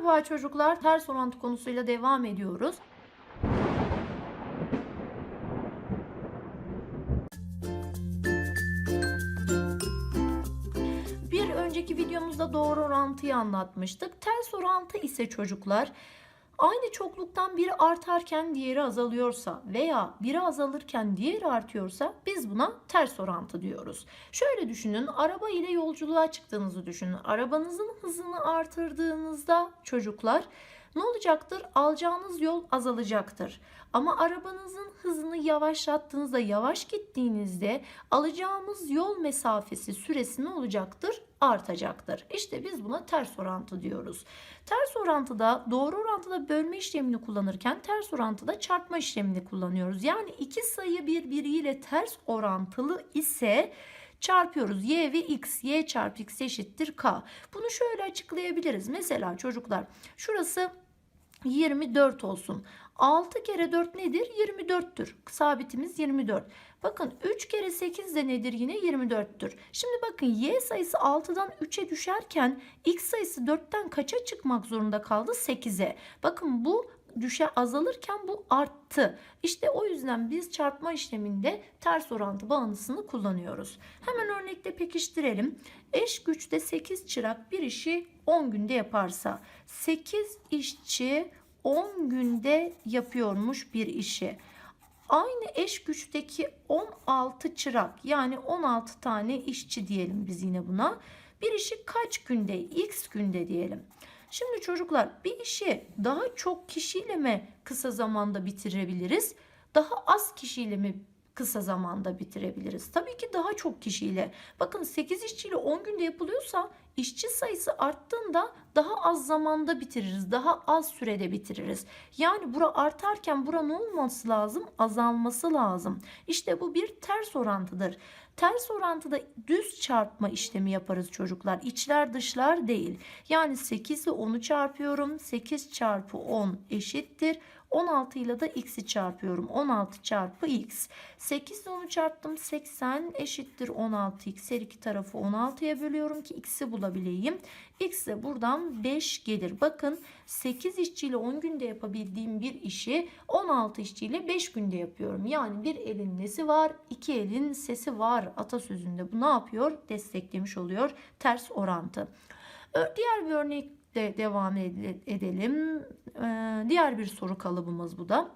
Merhaba çocuklar. Ters orantı konusuyla devam ediyoruz. Bir önceki videomuzda doğru orantıyı anlatmıştık. Ters orantı ise çocuklar aynı çokluktan biri artarken diğeri azalıyorsa veya biri azalırken diğeri artıyorsa biz buna ters orantı diyoruz. Şöyle düşünün araba ile yolculuğa çıktığınızı düşünün. Arabanızın hızını artırdığınızda çocuklar ne olacaktır? Alacağınız yol azalacaktır. Ama arabanızın hızını yavaşlattığınızda, yavaş gittiğinizde alacağımız yol mesafesi süresi ne olacaktır? Artacaktır. İşte biz buna ters orantı diyoruz. Ters orantıda doğru orantıda bölme işlemini kullanırken ters orantıda çarpma işlemini kullanıyoruz. Yani iki sayı birbiriyle ters orantılı ise çarpıyoruz. Y ve x, y çarpı x eşittir k. Bunu şöyle açıklayabiliriz. Mesela çocuklar şurası 24 olsun. 6 kere 4 nedir? 24'tür. Sabitimiz 24. Bakın 3 kere 8 de nedir yine? 24'tür. Şimdi bakın y sayısı 6'dan 3'e düşerken x sayısı 4'ten kaça çıkmak zorunda kaldı? 8'e. Bakın bu düşe azalırken bu arttı. İşte o yüzden biz çarpma işleminde ters orantı bağıntısını kullanıyoruz. Hemen örnekte pekiştirelim. Eş güçte 8 çırak bir işi 10 günde yaparsa 8 işçi 10 günde yapıyormuş bir işi. Aynı eş güçteki 16 çırak yani 16 tane işçi diyelim biz yine buna. Bir işi kaç günde? X günde diyelim. Şimdi çocuklar bir işi daha çok kişiyle mi kısa zamanda bitirebiliriz? Daha az kişiyle mi kısa zamanda bitirebiliriz? Tabii ki daha çok kişiyle. Bakın 8 işçiyle 10 günde yapılıyorsa işçi sayısı arttığında daha az zamanda bitiririz. Daha az sürede bitiririz. Yani bura artarken bura ne olması lazım? Azalması lazım. İşte bu bir ters orantıdır. Ters orantıda düz çarpma işlemi yaparız çocuklar. İçler dışlar değil. Yani 8 ile 10'u çarpıyorum. 8 çarpı 10 eşittir. 16 ile de x'i çarpıyorum. 16 çarpı x. 8 ile 10'u çarptım. 80 eşittir 16x. Her iki tarafı 16'ya bölüyorum ki x'i bulabileyim. X de buradan 5 gelir. Bakın 8 işçiyle 10 günde yapabildiğim bir işi 16 işçiyle 5 günde yapıyorum. Yani bir elin nesi var, iki elin sesi var atasözünde. Bu ne yapıyor? Desteklemiş oluyor. Ters orantı. Diğer bir örnekle devam edelim. Diğer bir soru kalıbımız bu da.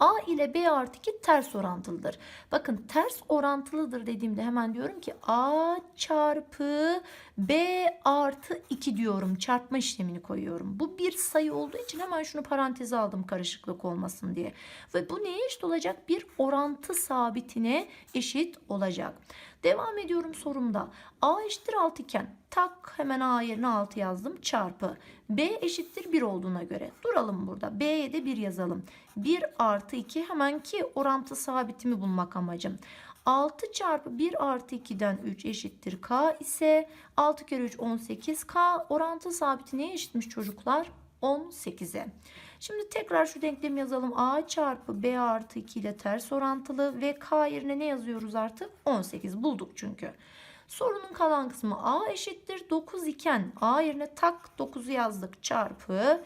A ile B artı 2 ters orantılıdır. Bakın ters orantılıdır dediğimde hemen diyorum ki A çarpı B artı 2 diyorum. Çarpma işlemini koyuyorum. Bu bir sayı olduğu için hemen şunu paranteze aldım karışıklık olmasın diye. Ve bu neye eşit olacak? Bir orantı sabitine eşit olacak. Devam ediyorum sorumda. A eşittir 6 iken tak hemen A yerine 6 yazdım çarpı. B eşittir 1 olduğuna göre. Duralım burada. B'ye de 1 yazalım. 1 artı 2 hemen ki orantı sabitimi bulmak amacım. 6 çarpı 1 artı 2'den 3 eşittir K ise 6 kere 3 18 K orantı sabiti neye eşitmiş çocuklar? 18'e. Şimdi tekrar şu denklemi yazalım. A çarpı B artı 2 ile ters orantılı ve K yerine ne yazıyoruz artık? 18 bulduk çünkü. Sorunun kalan kısmı A eşittir 9 iken A yerine tak 9'u yazdık çarpı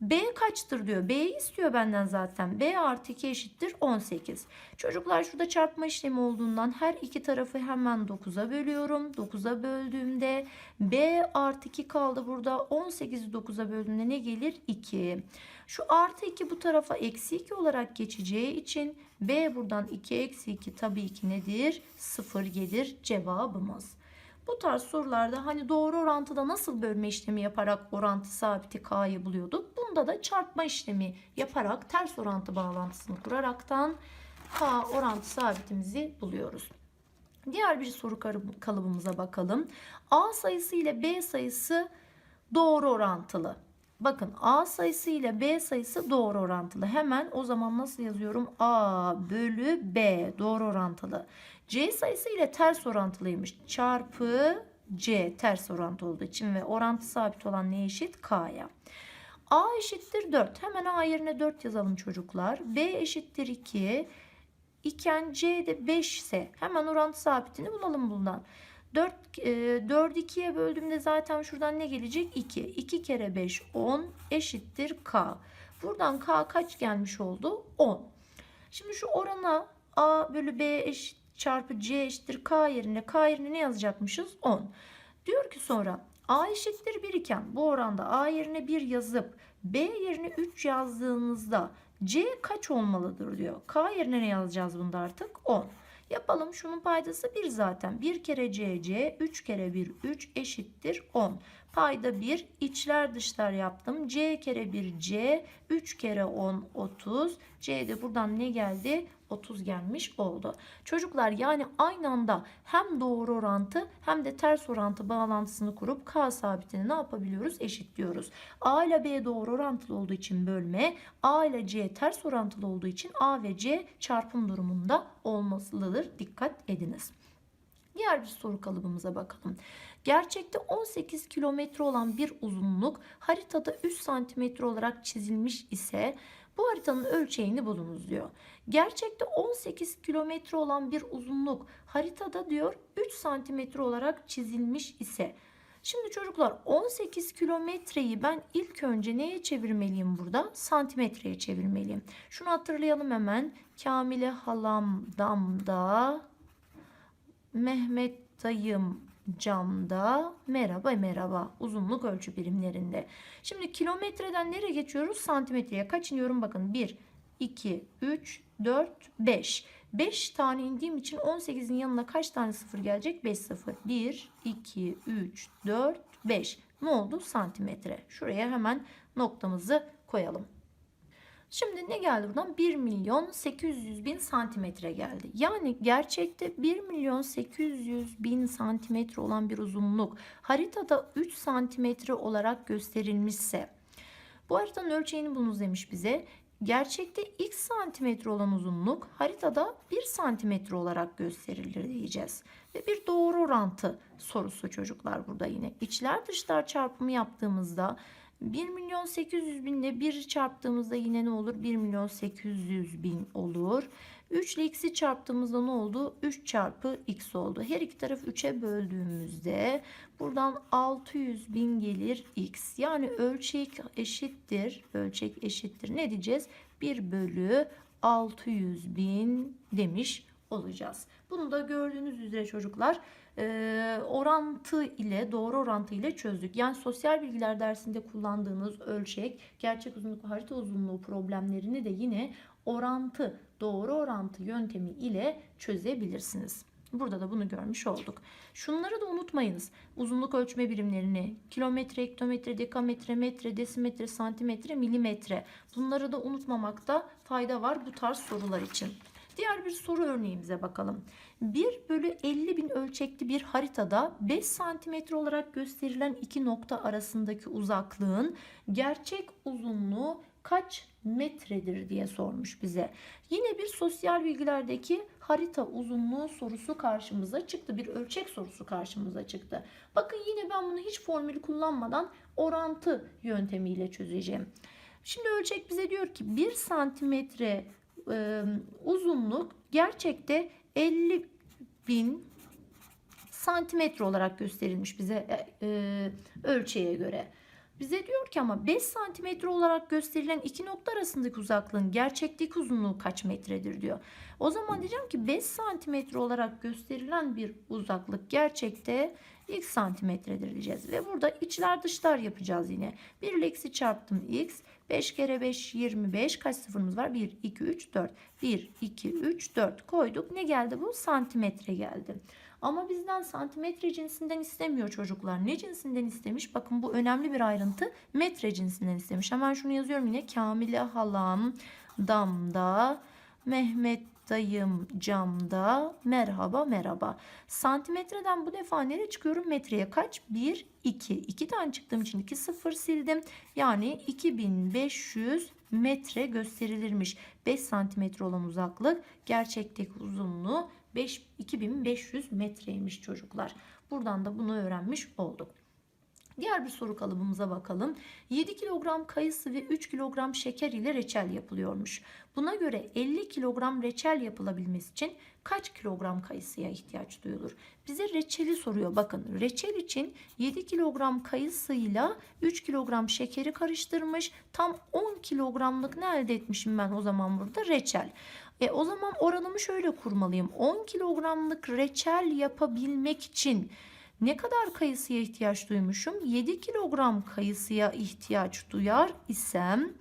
B kaçtır diyor. B'yi istiyor benden zaten. B artı 2 eşittir 18. Çocuklar şurada çarpma işlemi olduğundan her iki tarafı hemen 9'a bölüyorum. 9'a böldüğümde B artı 2 kaldı burada. 18'i 9'a böldüğümde ne gelir? 2. Şu artı 2 bu tarafa eksi 2 olarak geçeceği için B buradan 2 eksi 2 tabii ki nedir? 0 gelir cevabımız. Bu tarz sorularda hani doğru orantıda nasıl bölme işlemi yaparak orantı sabiti K'yı buluyorduk. Bunda da çarpma işlemi yaparak ters orantı bağlantısını kuraraktan K orantı sabitimizi buluyoruz. Diğer bir soru kalıbımıza bakalım. A sayısı ile B sayısı doğru orantılı. Bakın A sayısı ile B sayısı doğru orantılı. Hemen o zaman nasıl yazıyorum? A bölü B doğru orantılı. C sayısı ile ters orantılıymış. Çarpı C ters orantı olduğu için ve orantı sabit olan ne eşit? K'ya. A eşittir 4. Hemen A yerine 4 yazalım çocuklar. B eşittir 2. İken C de 5 ise hemen orantı sabitini bulalım bundan. 4, e, 4'ü 2'ye böldüğümde zaten şuradan ne gelecek? 2. 2 kere 5 10 eşittir K. Buradan K kaç gelmiş oldu? 10. Şimdi şu orana A bölü B eşit çarpı C eşittir K yerine K yerine ne yazacakmışız? 10. Diyor ki sonra A eşittir 1 iken bu oranda A yerine 1 yazıp B yerine 3 yazdığınızda C kaç olmalıdır diyor. K yerine ne yazacağız bunda artık? 10. Yapalım şunun paydası 1 zaten. 1 kere C C 3 kere 1 3 eşittir 10. Payda 1 içler dışlar yaptım. C kere 1 C 3 kere 10 30. C'de buradan ne geldi? 30 gelmiş oldu. Çocuklar yani aynı anda hem doğru orantı hem de ters orantı bağlantısını kurup K sabitini ne yapabiliyoruz? Eşitliyoruz. A ile B doğru orantılı olduğu için bölme, A ile C ters orantılı olduğu için A ve C çarpım durumunda olmasıdır. Dikkat ediniz. Diğer bir soru kalıbımıza bakalım. Gerçekte 18 kilometre olan bir uzunluk haritada 3 santimetre olarak çizilmiş ise bu haritanın ölçeğini bulunuz diyor. Gerçekte 18 kilometre olan bir uzunluk haritada diyor 3 santimetre olarak çizilmiş ise Şimdi çocuklar 18 kilometreyi ben ilk önce neye çevirmeliyim burada? Santimetreye çevirmeliyim. Şunu hatırlayalım hemen. Kamile halam damda, Mehmet dayım camda, merhaba merhaba uzunluk ölçü birimlerinde. Şimdi kilometreden nereye geçiyoruz? Santimetreye. Kaç iniyorum? Bakın 1, 2, 3, 4, 5. 5 tane indiğim için 18'in yanına kaç tane sıfır gelecek? 5 sıfır. 1, 2, 3, 4, 5. Ne oldu? Santimetre. Şuraya hemen noktamızı koyalım. Şimdi ne geldi buradan? 1 milyon 800 bin santimetre geldi. Yani gerçekte 1 milyon 800 bin santimetre olan bir uzunluk haritada 3 santimetre olarak gösterilmişse bu haritanın ölçeğini bulunuz demiş bize. Gerçekte x santimetre olan uzunluk haritada 1 santimetre olarak gösterilir diyeceğiz. Ve bir doğru orantı sorusu çocuklar burada yine. İçler dışlar çarpımı yaptığımızda 1 milyon 800 bin ile 1 çarptığımızda yine ne olur? 1 milyon 800 bin olur. 3 ile x'i çarptığımızda ne oldu? 3 çarpı x oldu. Her iki tarafı 3'e böldüğümüzde buradan 600 bin gelir x. Yani ölçek eşittir. Ölçek eşittir. Ne diyeceğiz? 1 bölü 600 bin demiş olacağız. Bunu da gördüğünüz üzere çocuklar e, orantı ile doğru orantı ile çözdük. Yani sosyal bilgiler dersinde kullandığınız ölçek, gerçek uzunluk ve harita uzunluğu problemlerini de yine orantı, doğru orantı yöntemi ile çözebilirsiniz. Burada da bunu görmüş olduk. Şunları da unutmayınız. Uzunluk ölçme birimlerini kilometre, hektometre, dekametre, metre, desimetre, santimetre, milimetre. Bunları da unutmamakta fayda var bu tarz sorular için. Diğer bir soru örneğimize bakalım. 1 bölü 50 bin ölçekli bir haritada 5 santimetre olarak gösterilen iki nokta arasındaki uzaklığın gerçek uzunluğu kaç metredir diye sormuş bize. Yine bir sosyal bilgilerdeki harita uzunluğu sorusu karşımıza çıktı. Bir ölçek sorusu karşımıza çıktı. Bakın yine ben bunu hiç formül kullanmadan orantı yöntemiyle çözeceğim. Şimdi ölçek bize diyor ki 1 santimetre e, uzunluk gerçekte 50 bin santimetre olarak gösterilmiş bize e, e, ölçeğe göre. Bize diyor ki ama 5 santimetre olarak gösterilen iki nokta arasındaki uzaklığın gerçekteki uzunluğu kaç metredir diyor. O zaman diyeceğim ki 5 santimetre olarak gösterilen bir uzaklık gerçekte x santimetredir diyeceğiz. Ve burada içler dışlar yapacağız yine. 1 ile x'i çarptım x. 5 kere 5 25. Kaç sıfırımız var? 1, 2, 3, 4. 1, 2, 3, 4 koyduk. Ne geldi bu? Santimetre geldi. Ama bizden santimetre cinsinden istemiyor çocuklar. Ne cinsinden istemiş? Bakın bu önemli bir ayrıntı. Metre cinsinden istemiş. Hemen şunu yazıyorum yine. Kamile halam damda, Mehmet dayım camda, merhaba merhaba. Santimetreden bu defa nereye çıkıyorum? Metreye kaç? 1, 2. 2 tane çıktığım için 2 sıfır sildim. Yani 2500 metre gösterilirmiş. 5 santimetre olan uzaklık gerçekteki uzunluğu 5, 2500 metreymiş çocuklar. Buradan da bunu öğrenmiş olduk. Diğer bir soru kalıbımıza bakalım. 7 kilogram kayısı ve 3 kilogram şeker ile reçel yapılıyormuş. Buna göre 50 kilogram reçel yapılabilmesi için kaç kilogram kayısıya ihtiyaç duyulur? Bize reçeli soruyor. Bakın reçel için 7 kilogram kayısıyla 3 kilogram şekeri karıştırmış. Tam 10 kilogramlık ne elde etmişim ben o zaman burada? Reçel. E, o zaman oranımı şöyle kurmalıyım. 10 kilogramlık reçel yapabilmek için ne kadar kayısıya ihtiyaç duymuşum? 7 kilogram kayısıya ihtiyaç duyar isem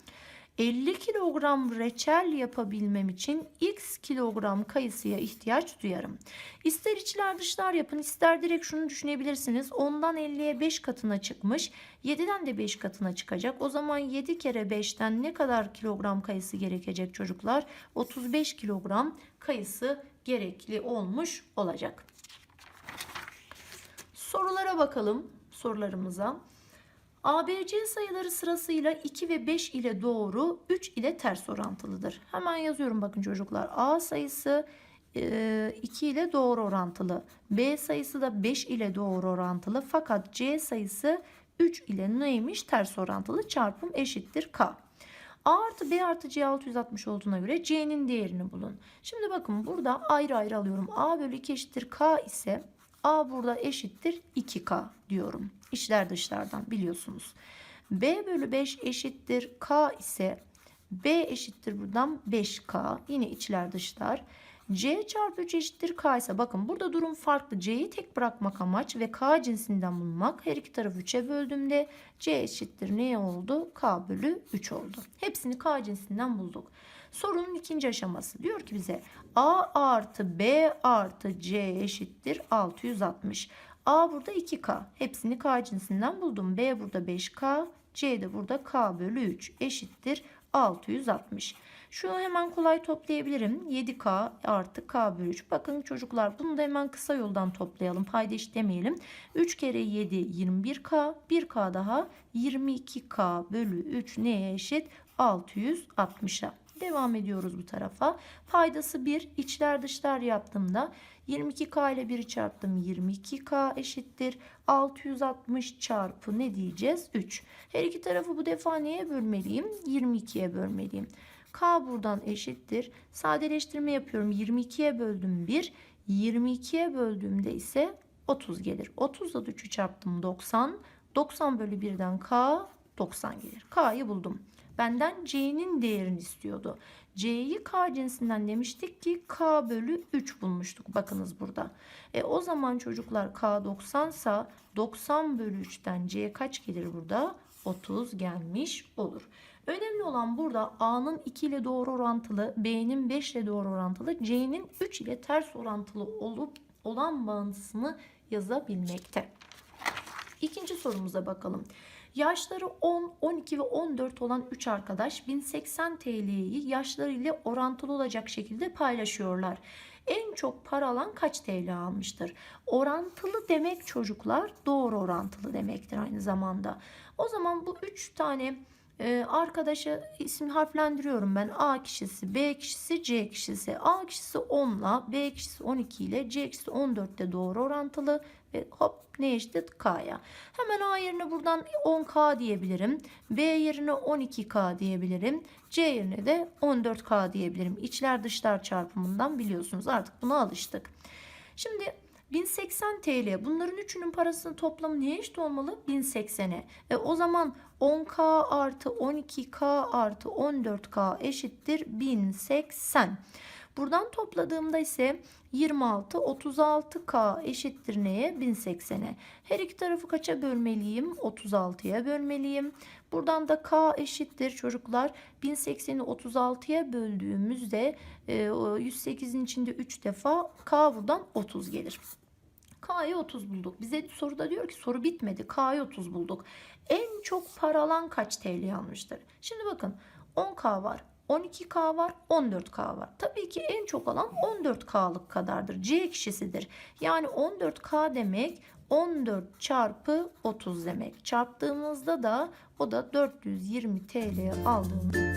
50 kilogram reçel yapabilmem için x kilogram kayısıya ihtiyaç duyarım. İster içler dışlar yapın ister direkt şunu düşünebilirsiniz. 10'dan 50'ye 5 katına çıkmış. 7'den de 5 katına çıkacak. O zaman 7 kere 5'ten ne kadar kilogram kayısı gerekecek çocuklar? 35 kilogram kayısı gerekli olmuş olacak. Sorulara bakalım sorularımıza. ABC sayıları sırasıyla 2 ve 5 ile doğru 3 ile ters orantılıdır. Hemen yazıyorum bakın çocuklar. A sayısı 2 ile doğru orantılı. B sayısı da 5 ile doğru orantılı. Fakat C sayısı 3 ile neymiş? Ters orantılı. Çarpım eşittir K. A artı B artı C 660 olduğuna göre C'nin değerini bulun. Şimdi bakın burada ayrı ayrı alıyorum. A bölü 2 eşittir K ise A burada eşittir 2K diyorum. İçler dışlardan biliyorsunuz. B bölü 5 eşittir K ise B eşittir buradan 5K. Yine içler dışlar. C çarpı 3 eşittir K ise bakın burada durum farklı. C'yi tek bırakmak amaç ve K cinsinden bulmak. Her iki tarafı 3'e böldüğümde C eşittir ne oldu? K bölü 3 oldu. Hepsini K cinsinden bulduk. Sorunun ikinci aşaması diyor ki bize A artı B artı C eşittir 660. A burada 2K. Hepsini K cinsinden buldum. B burada 5K. C de burada K bölü 3 eşittir 660. Şunu hemen kolay toplayabilirim. 7K artı K bölü 3. Bakın çocuklar bunu da hemen kısa yoldan toplayalım. Payda demeyelim. 3 kere 7 21K. 1K daha 22K bölü 3 neye eşit? 660'a. Devam ediyoruz bu tarafa. Paydası 1. içler dışlar yaptığımda 22K ile 1'i çarptım. 22K eşittir. 660 çarpı ne diyeceğiz? 3. Her iki tarafı bu defa neye bölmeliyim? 22'ye bölmeliyim. K buradan eşittir. Sadeleştirme yapıyorum. 22'ye böldüm 1. 22'ye böldüğümde ise 30 gelir. 30 da 3'ü çarptım 90. 90 bölü 1'den K 90 gelir. K'yı buldum. Benden C'nin değerini istiyordu. C'yi K cinsinden demiştik ki K bölü 3 bulmuştuk. Bakınız burada. E, o zaman çocuklar K 90 sa 90 bölü 3'ten C kaç gelir burada? 30 gelmiş olur. Önemli olan burada A'nın 2 ile doğru orantılı, B'nin 5 ile doğru orantılı, C'nin 3 ile ters orantılı olup olan bağıntısını yazabilmekte. İkinci sorumuza bakalım. Yaşları 10, 12 ve 14 olan 3 arkadaş 1080 TL'yi yaşlarıyla orantılı olacak şekilde paylaşıyorlar. En çok para alan kaç TL almıştır? Orantılı demek çocuklar doğru orantılı demektir aynı zamanda. O zaman bu 3 tane e, arkadaşa isim harflendiriyorum ben. A kişisi, B kişisi, C kişisi. A kişisi 10 ile, B kişisi 12 ile, C kişisi 14 ile doğru orantılı ve hop ne eşit K'ya. Hemen A yerine buradan 10K diyebilirim. B yerine 12K diyebilirim. C yerine de 14K diyebilirim. İçler dışlar çarpımından biliyorsunuz artık buna alıştık. Şimdi 1080 TL bunların üçünün parasının toplamı neye eşit olmalı? 1080'e. E, o zaman 10K artı 12K artı 14K eşittir 1080. Buradan topladığımda ise 26 36K eşittir neye? 1080'e. Her iki tarafı kaça bölmeliyim? 36'ya bölmeliyim. Buradan da K eşittir çocuklar. 1080'i 36'ya böldüğümüzde 108'in içinde 3 defa K buradan 30 gelir. K'yı 30 bulduk. Bize soruda diyor ki soru bitmedi. K'yı 30 bulduk. En çok para alan kaç TL almıştır? Şimdi bakın 10K var. 12K var, 14K var. Tabii ki en çok alan 14K'lık kadardır. C kişisidir. Yani 14K demek 14 çarpı 30 demek. Çarptığımızda da o da 420 TL aldığını